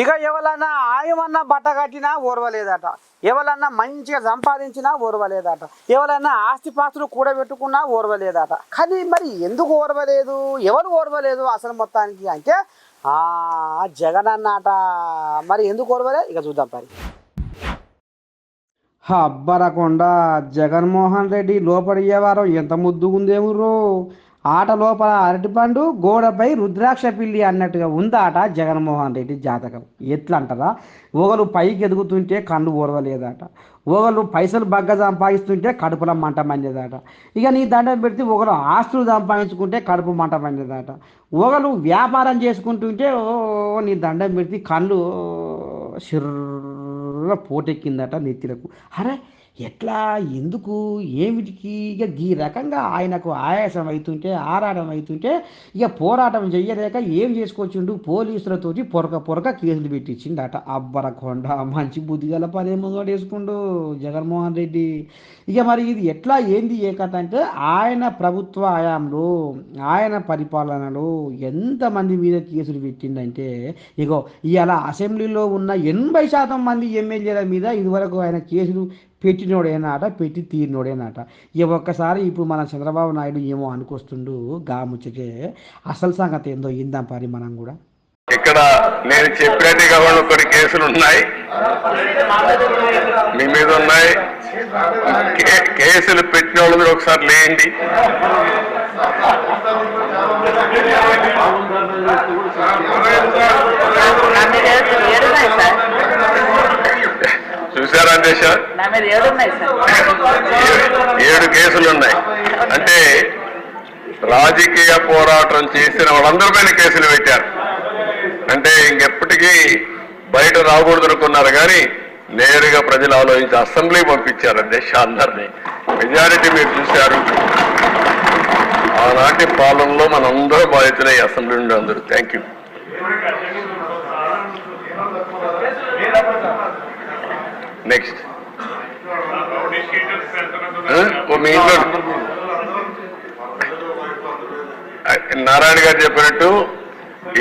ఇక ఎవరన్నా ఆయమన్నా బట్ట కట్టినా ఓర్వలేదట. ఎవరన్నా మంచిగా సంపాదించినా ఓర్వలేదట. ఎవరన్నా ఆస్తిపాస్తులు కూడబెట్టుకున్నా ఓర్వలేదట. కానీ మరి ఎందుకు ఓర్వలేదు? ఎవరు ఓర్వలేదు అసలు మొత్తానికి అంటే? ఆ జగన్ అన్నట మరి ఎందుకు ఓర్వలేదు ఇక చూద్దాం పరి అబ్బరకొండ జగన్మోహన్ రెడ్డి లోపడి వారం ఎంత ముద్దుగుందేమురో ఆట లోపల అరటిపండు గోడపై రుద్రాక్ష పిల్లి అన్నట్టుగా ఉందాట జగన్మోహన్ రెడ్డి జాతకం. ఎట్లా అంటారా ఒకరు పైకి ఎదుగుతుంటే కళ్ళు ఓర్వలేదట ఒకరు పైసలు బగ్గ సంపాదిస్తుంటే కడుపులో మంట మండేదట ఇక నీ దండం పెడితే ఒకరు ఆస్తులు సంపాదించుకుంటే కడుపు మంట మండేదట ఒకరు వ్యాపారం చేసుకుంటుంటే ఓ నీ దండం పెడితే కళ్ళు శుర్ర పోటెక్కిందట నెత్తిలకు. అరే ఎట్లా ఎందుకు ఏమిటికి? ఇక ఈ రకంగా ఆయనకు ఆయాసం అవుతుంటే ఆరాటం అవుతుంటే ఇక పోరాటం చేయలేక ఏం చేసుకొచ్చిండు? పోలీసులతోటి పొరక పొరక కేసులు పెట్టించిండట. అబ్బరకొండ మంచి బుద్ధి గల పనేమో వేసుకుండు జగన్మోహన్ రెడ్డి. ఇక మరి ఇది ఎట్లా ఏంది ఏ కథ అంటే ఆయన ప్రభుత్వ హయాంలో ఆయన పరిపాలనలో ఎంతమంది మీద కేసులు పెట్టిండంటే ఇగో ఇవాళ అసెంబ్లీలో ఉన్న ఎనభై శాతం మంది ఎమ్మెల్యేల మీద ఇదివరకు ఆయన కేసులు పెట్టినోడేనాట పెట్టి తీరినోడేనాట. ఇక ఒక్కసారి ఇప్పుడు మన చంద్రబాబు నాయుడు ఏమో అనుకొస్తుండు గా ముచ్చటే అసలు సంగతి ఏందో ఇందాం పరి మనం కూడా. ఇక్కడ నేను చెప్పినట్టుగా వాళ్ళు కొన్ని కేసులు ఉన్నాయి. మీ మీద ఉన్నాయి. కేసులు పెట్టిన వాళ్ళు మీరు ఒకసారి లేండి మీద ఏడు ఉన్నాయి సార్. ఏడు కేసులు ఉన్నాయి. అంటే రాజకీయ పోరాటం చేసిన వాళ్ళందరి పైన కేసులు పెట్టారు. అంటే ఇంకెప్పటికీ బయట రాకూడదు అనుకున్నారు కానీ నేరుగా ప్రజలు ఆలోచించి అసెంబ్లీ పంపించారు దేశ అందరినీ. మెజారిటీ మీరు చూశారు. ఆనాటి పాలనలో మనందరూ బాధితులే అసెంబ్లీ నుండి అందరూ. థ్యాంక్ యూ నెక్స్ట్ మీ ఇంట్లో నారాయణ గారు చెప్పినట్టు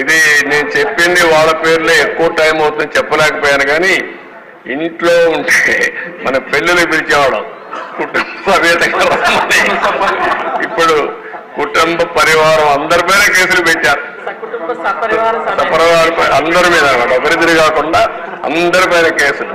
ఇది నేను చెప్పింది వాళ్ళ పేర్లే ఎక్కువ టైం అవుతుంది చెప్పలేకపోయాను కానీ ఇంట్లో ఉంటే మన పెళ్ళిళ్ళు పిలిచేవాళ్ళం. కుటుంబ సమేతంగా. ఇప్పుడు కుటుంబ పరివారం అందరి పైన కేసులు పెట్టారు. కుటుంబ సపరివార అందరి మీద ఒకరిద్దరు కాకుండా అందరి పైన కేసులు.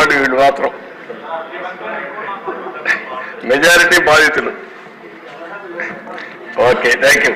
వాళ్ళు వీళ్ళు మాత్రం. మెజారిటీ బాధితులు. Okay thank you.